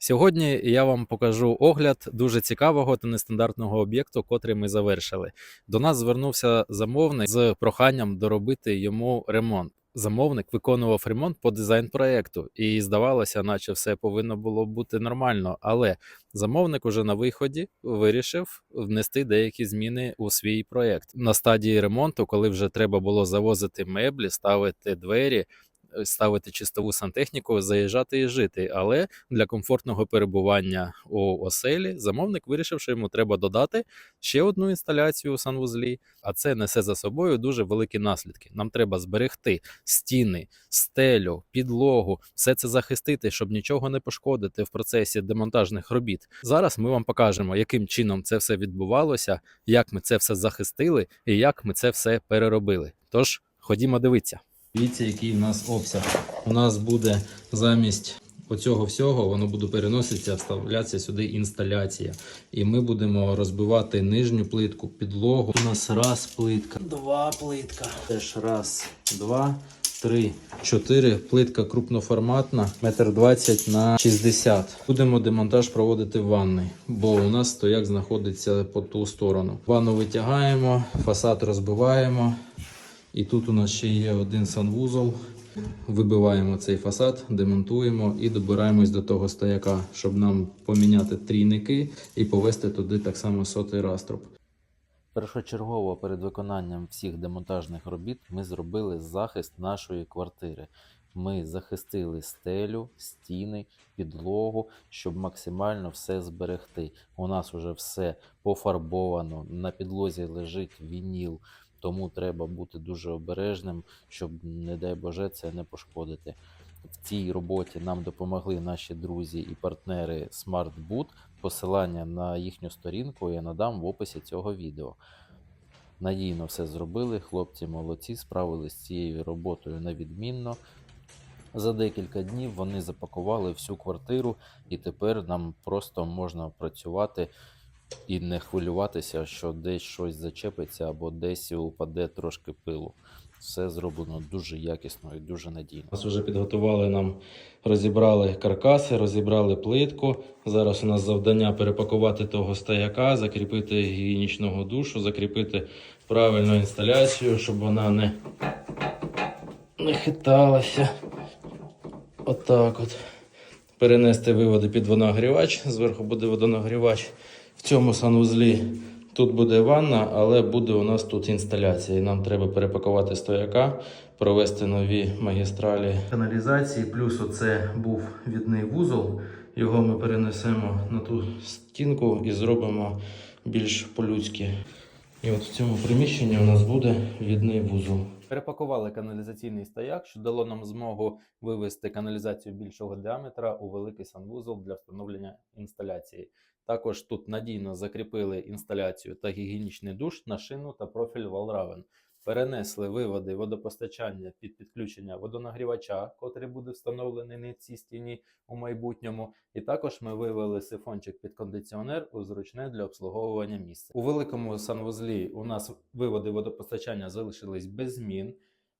Сьогодні я вам покажу огляд дуже цікавого та нестандартного об'єкту, котрий ми завершили. До нас звернувся замовник з проханням доробити йому ремонт. Замовник виконував ремонт по дизайн проекту, і здавалося, наче все повинно було бути нормально. Але замовник уже на виході вирішив внести деякі зміни у свій проект. На стадії ремонту, коли вже треба було завозити меблі, ставити двері, ставити чистову сантехніку, заїжджати і жити. Але для комфортного перебування у оселі замовник вирішив, що йому треба додати ще одну інсталяцію у санвузлі, а це несе за собою дуже великі наслідки. Нам треба зберегти стіни, стелю, підлогу, все це захистити, щоб нічого не пошкодити в процесі демонтажних робіт. Зараз ми вам покажемо, яким чином це все відбувалося, як ми це все захистили і як ми це все переробили. Тож ходімо дивитися. Дивіться, який в нас обсяг. У нас буде замість оцього всього, воно буде переноситися, вставлятися сюди інсталяція. І ми будемо розбивати нижню плитку, підлогу. У нас раз плитка, два плитка. Теж раз, два, три, чотири. Плитка крупноформатна, метр двадцять на 60. Будемо демонтаж проводити в ванной, бо у нас стояк знаходиться по ту сторону. Ванну витягаємо, фасад розбиваємо. І тут у нас ще є один санвузол. Вибиваємо цей фасад, демонтуємо і добираємось до того стояка, щоб нам поміняти трійники і повести туди так само сотий раструб. Першочергово перед виконанням всіх демонтажних робіт ми зробили захист нашої квартири. Ми захистили стелю, стіни, підлогу, щоб максимально все зберегти. У нас вже все пофарбовано, на підлозі лежить вініл, тому треба бути дуже обережним, щоб, не дай Боже, це не пошкодити. В цій роботі нам допомогли наші друзі і партнери SmartBoot. Посилання на їхню сторінку я надам в описі цього відео. Надійно все зробили, хлопці молодці, справились з цією роботою на відмінно. За декілька днів вони запакували всю квартиру, і тепер нам просто можна працювати і не хвилюватися, що десь щось зачепиться або десь упаде трошки пилу. Все зроблено дуже якісно і дуже надійно. Нас вже підготували нам, розібрали каркаси, розібрали плитку. Зараз у нас завдання перепакувати того стояка, закріпити гігієнічного душу, закріпити правильну інсталяцію, щоб вона не, не хиталася. Отак от. Перенести виводи під водонагрівач. Зверху буде водонагрівач. В цьому санвузлі тут буде ванна, але буде у нас тут інсталяція. І нам треба перепакувати стояка, провести нові магістралі каналізації. Плюс оце був відний вузол. Його ми перенесемо на ту стінку і зробимо більш по-людськи. І от в цьому приміщенні у нас буде відний вузол. Перепакували каналізаційний стояк, що дало нам змогу вивести каналізацію більшого діаметра у великий санвузол для встановлення інсталяції. Також тут надійно закріпили інсталяцію та гігієнічний душ на шину та профіль Валравен. Перенесли виводи водопостачання під підключення водонагрівача, котрий буде встановлений на цій стіні у майбутньому. І також ми вивели сифончик під кондиціонер у зручне для обслуговування місце. У великому санвузлі у нас виводи водопостачання залишились без змін.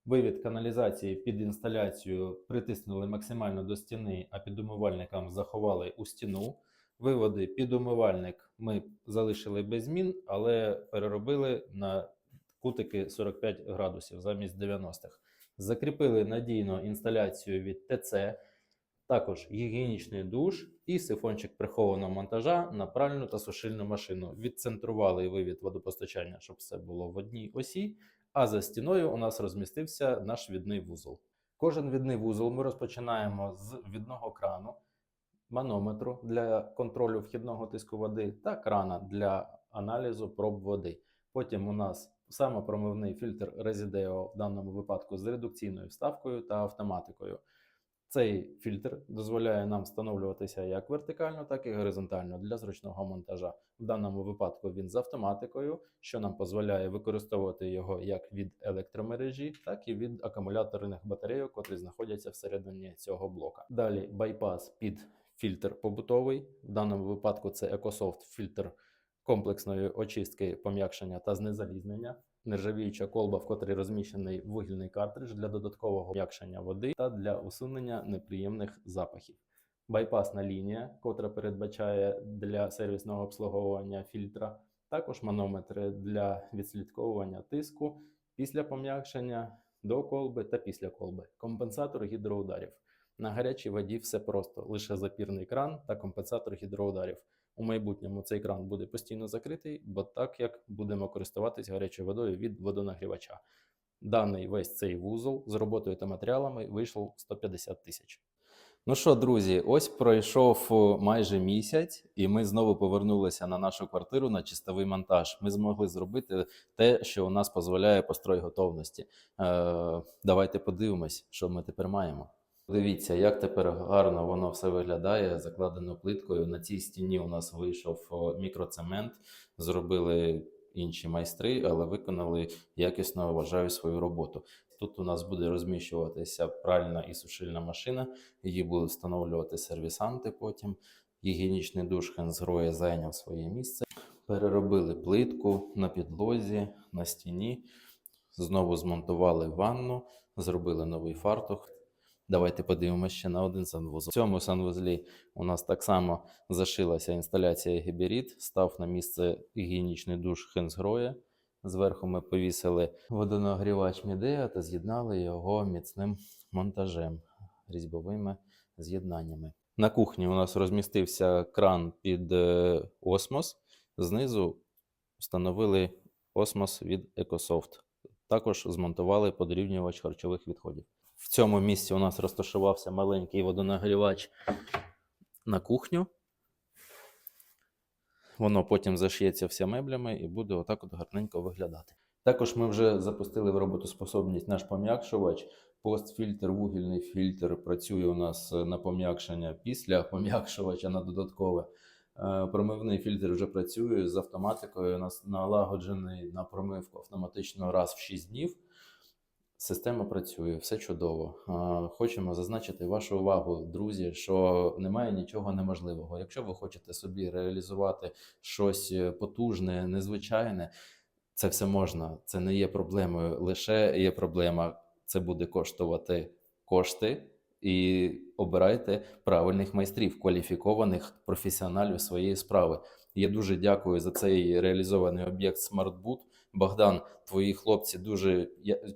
Вивід каналізації під інсталяцію притиснули максимально до стіни, а під умивальником заховали у стіну. Виводи під умивальник ми залишили без змін, але переробили на кутики 45 градусів замість 90-х. Закріпили надійно інсталяцію від ТЦ, також гігієнічний душ і сифончик прихованого монтажа на пральну та сушильну машину. Відцентрували вивід водопостачання, щоб все було в одній осі. А за стіною у нас розмістився наш відний вузол. Кожен відний вузол ми розпочинаємо з відного крану, манометру для контролю вхідного тиску води та крана для аналізу проб води. Потім у нас самопромивний фільтр Resideo, в даному випадку з редукційною вставкою та автоматикою. Цей фільтр дозволяє нам встановлюватися як вертикально, так і горизонтально для зручного монтажа. В даному випадку він з автоматикою, що нам дозволяє використовувати його як від електромережі, так і від акумуляторних батарейок, котрі знаходяться всередині цього блока. Далі байпас під фільтр побутовий. В даному випадку це EcoSoft фільтр комплексної очистки, пом'якшення та знезалізнення. Нержавіюча колба, в котрій розміщений вугільний картридж для додаткового м'якшення води та для усунення неприємних запахів. байпасна лінія, котра передбачає для сервісного обслуговування фільтра, також манометри для відслідковування тиску після пом'якшення до колби та після колби, компенсатор гідроударів. На гарячій воді все просто: лише запірний кран та компенсатор гідроударів. У майбутньому цей кран буде постійно закритий, бо так як будемо користуватись гарячою водою від водонагрівача. Даний весь цей вузол з роботою та матеріалами вийшов 150 тисяч. Ну що, друзі, ось пройшов майже місяць, і ми знову повернулися на нашу квартиру на чистовий монтаж. Ми змогли зробити те, що у нас дозволяє построй готовності. Е, давайте подивимось, що ми тепер маємо. Дивіться, як тепер гарно воно все виглядає, закладено плиткою. На цій стіні у нас вийшов мікроцемент, зробили інші майстри, але виконали якісно, вважаю, свою роботу. Тут у нас буде розміщуватися пральна і сушильна машина, її будуть встановлювати сервісанти потім. Гігієнічний душ Хензгроя зайняв своє місце. Переробили плитку на підлозі, на стіні, знову змонтували ванну, зробили новий фартух. Давайте подивимося ще на один санвузол. В цьому санвузлі у нас так само зашилася інсталяція Гіберіт, став на місце гігієнічний душ Хензгроя. Зверху ми повісили водонагрівач Мідея та з'єднали його міцним монтажем, різьбовими з'єднаннями. На кухні у нас розмістився кран під е, осмос. Знизу встановили осмос від Ecosoft. Також змонтували подрівнювач харчових відходів. В цьому місці у нас розташувався маленький водонагрівач на кухню. Воно потім зашиється все меблями і буде отак от гарненько виглядати. Також ми вже запустили в роботоспособність наш пом'якшувач. Постфільтр, вугільний фільтр працює у нас на пом'якшення після пом'якшувача на додаткове. Е, Промивний фільтр вже працює з автоматикою, у нас налагоджений на промивку автоматично раз в 6 днів. Система працює, все чудово. Хочемо зазначити вашу увагу, друзі, що немає нічого неможливого. Якщо ви хочете собі реалізувати щось е, потужне, незвичайне, це все можна. Це не є проблемою. Лише є проблема, це буде коштувати кошти. І обирайте правильних майстрів, кваліфікованих професіоналів своєї справи. Я дуже дякую за цей реалізований об'єкт SmartBoot. Богдан, твої хлопці дуже,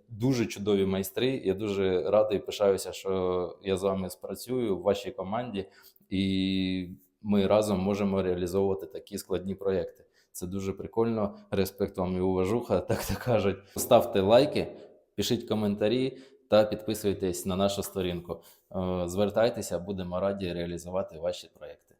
дуже чудові майстри. Я дуже радий, пишаюся, що я з вами спрацюю в вашій команді, і ми разом можемо реалізовувати такі складні проекти. Це дуже прикольно. Респект вам і уважуха, так то кажуть. Ставте лайки, пишіть коментарі та підписуйтесь на нашу сторінку. Е, Звертайтеся, будемо раді реалізувати ваші проекти.